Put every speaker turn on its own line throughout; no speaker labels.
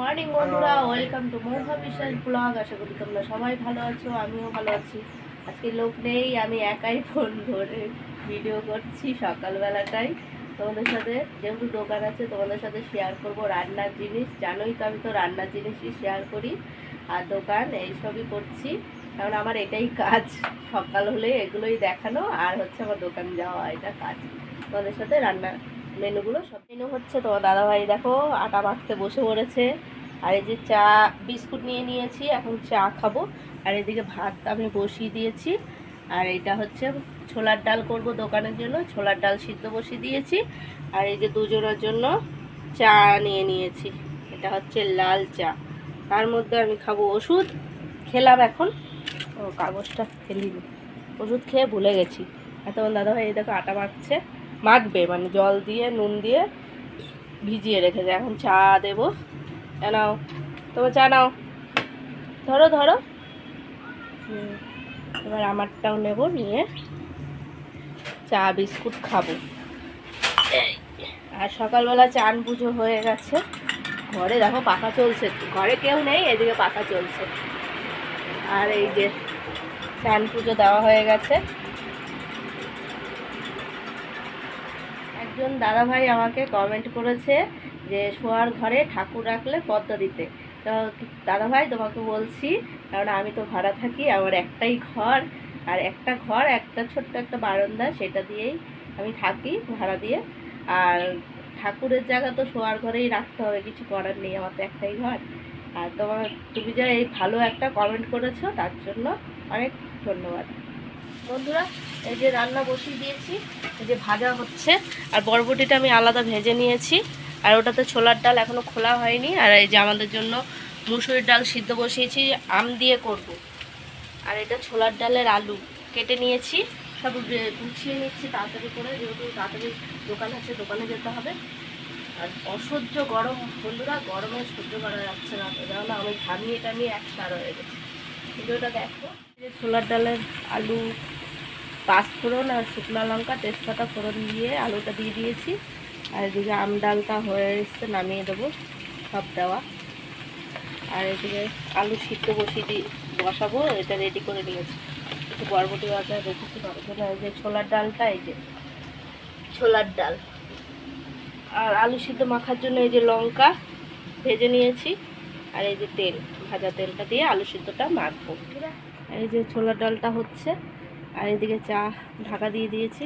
Morning বন্ধুরা welcome to Mouha Bishal blog আশা করি তোমরা সবাই ভালো আছো, আমিও ভালো আছি। আজকে লোক নেই, আমি একাই ফোন ধরে ভিডিও করছি সকালবেলাটাই। তোমাদের সাথে যেহেতু দোকান আছে, তোমাদের সাথে শেয়ার করব রান্নার জিনিস। জানোই তো আমি তো রান্নার জিনিসই শেয়ার করি আর দোকান এইসবই করছি। কারণ আমার এটাই কাজ, সকাল হলে এগুলোই দেখানো। আর হচ্ছে আমার দোকান যাওয়া, এটা কাজ। তোমাদের সাথে রান্না মেনুগুলো, সব মেনু হচ্ছে তোমার দাদাভাই দেখো, আটা মাখতে বসে পড়েছে। আর এই যে চা, বিস্কুট নিয়ে নিয়েছি, এখন চা খাব। আর এদিকে ভাত আমি বসিয়ে দিয়েছি। আর এটা হচ্ছে ছোলার ডাল করব দোকানের জন্য, ছোলার ডাল সিদ্ধ বসিয়ে দিয়েছি। আর এই যে দুজনের জন্য চা নিয়ে নিয়েছি। এটা হচ্ছে লাল চা। তার মধ্যে আমি খাব ওষুধ। খেলাম এখন। ও, কাগজটা ফেলিনি। ওষুধ খেয়ে ভুলে গেছি। আর তোমার দাদাভাই এই দেখো আটা মাখছে মাখবে মানে জল দিয়ে, নুন দিয়ে ভিজিয়ে রেখেছে। এখন চা দেবো। এ নাও, তোমার চা নাও। ধরো ধরো। এবার আমারটাও নেব, নিয়ে চা, বিস্কুট খাব। আর সকালবেলা চান পুজো হয়ে গেছে। ঘরে দেখো পাখা চলছে, ঘরে কেউ নেই, এদিকে পাখা চলছে। আর এই যে চান পুজো দেওয়া হয়ে গেছে। একজন দাদাভাই আমাকে কমেন্ট করেছে যে শোয়ার ঘরে ঠাকুর রাখলে পদ্মা দিতে। তো দাদাভাই, তোমাকে বলছি, কারণ আমি তো ভাড়া থাকি, আমার একটাই ঘর, আর একটা ঘর, একটা ছোট্ট একটা বারান্দা, সেটা দিয়েই আমি থাকি ভাড়া দিয়ে। আর ঠাকুরের জায়গা তো শোয়ার ঘরেই রাখতে হবে, কিছু করার নেই, আমার তো একটাই ঘর। আর তোমার, তুমি যে এই ভালো একটা কমেন্ট করেছ, তার জন্য অনেক ধন্যবাদ। বন্ধুরা, এই যে রান্না বসিয়ে দিয়েছি, এই যে ভাজা হচ্ছে। আর বরবটিটা আমি আলাদা ভেজে নিয়েছি। আর ওটাতে ছোলার ডাল এখনও খোলা হয়নি। আর এই যে আমাদের জন্য মুসুরির ডাল সিদ্ধ বসিয়েছি, আম দিয়ে করব। আর এটা ছোলার ডালের আলু। কেটে নিয়েছি, সব গুছিয়ে নিচ্ছি তাড়াতাড়ি করে। যেহেতু তাড়াতাড়ি দোকান আছে, দোকানে যেতে হবে। আর অসহ্য গরম, বন্ধুরা, গরমে সহ্য করা যাচ্ছে না। তো কেননা আমি ঘামিয়ে টামিয়ে এক সার হয়ে গেছে। ভিডিওটা দেখো। যে ছোলার ডালের আলু পাঁচফোড়ন আর শুকনো লঙ্কা, তেজপাতা ফোড়ন দিয়ে আলুটা দিয়ে দিয়েছি। আর এদিকে আম ডালটা হয়ে এসছে, নামিয়ে দেবো সব দেওয়া। আর এদিকে আলু সিদ্ধ বসিয়ে দিয়ে বসাবো, এটা রেডি করে নিয়েছি। একটু বরবটি বাটা রেখেছি বাবার জন্য এই যে ছোলার ডালটা, এই যে ছোলার ডাল। আর আলু সিদ্ধ মাখার জন্য এই যে লঙ্কা ভেজে নিয়েছি, আর এই যে তেল, ভাজা তেলটা দিয়ে আলু সিদ্ধটা মাখবো। এই যে ছোলার ডালটা হচ্ছে আর এদিকে চা ঢাকা দিয়ে দিয়েছি।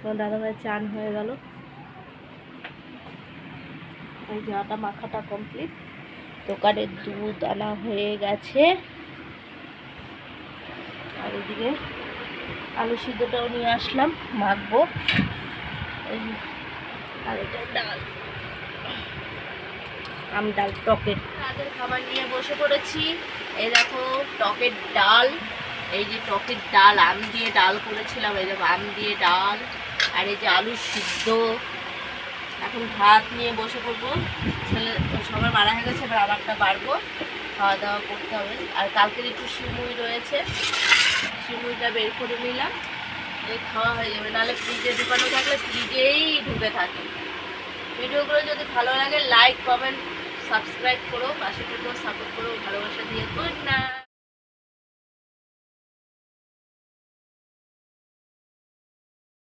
তো দাদাভাই চান হয়ে গেল। যে আটা মাখাটা কমপ্লিট দোকানে দুধ আনা হয়ে গেছে। আর এদিকে আলু সিদ্ধটাও নিয়ে আসলাম, মাখবো। আর এটা ডাল। আম ডাল টকের। খাবার নিয়ে বসে পড়েছি। এই দেখো, টকের ডাল। এই যে টকের ডাল, আম দিয়ে ডাল করেছিলাম, এই দেখো, আম দিয়ে ডাল, আর এই যে আলু সিদ্ধ। এখন ভাত নিয়ে বসে পড়ব। ছেলে, সবার মারা হয়ে গেছে, এবার আমারটা বাড়বো। খাওয়া দাওয়া করতে হবে। আর কালকের একটু সিমুই রয়েছে। সিমুইটা বের করে নিলাম। এই খাওয়া হয়ে যাবে। নাহলে ফ্রিজে ঢুকানো থাকলে ফ্রিজেই ঢুকে থাকে। ভিডিওগুলো যদি ভালো লাগে লাইক কমেন্ট সাবস্ক্রাইব করো। পাশে সাপোর্ট করো, ভালোবাসা দিয়ে।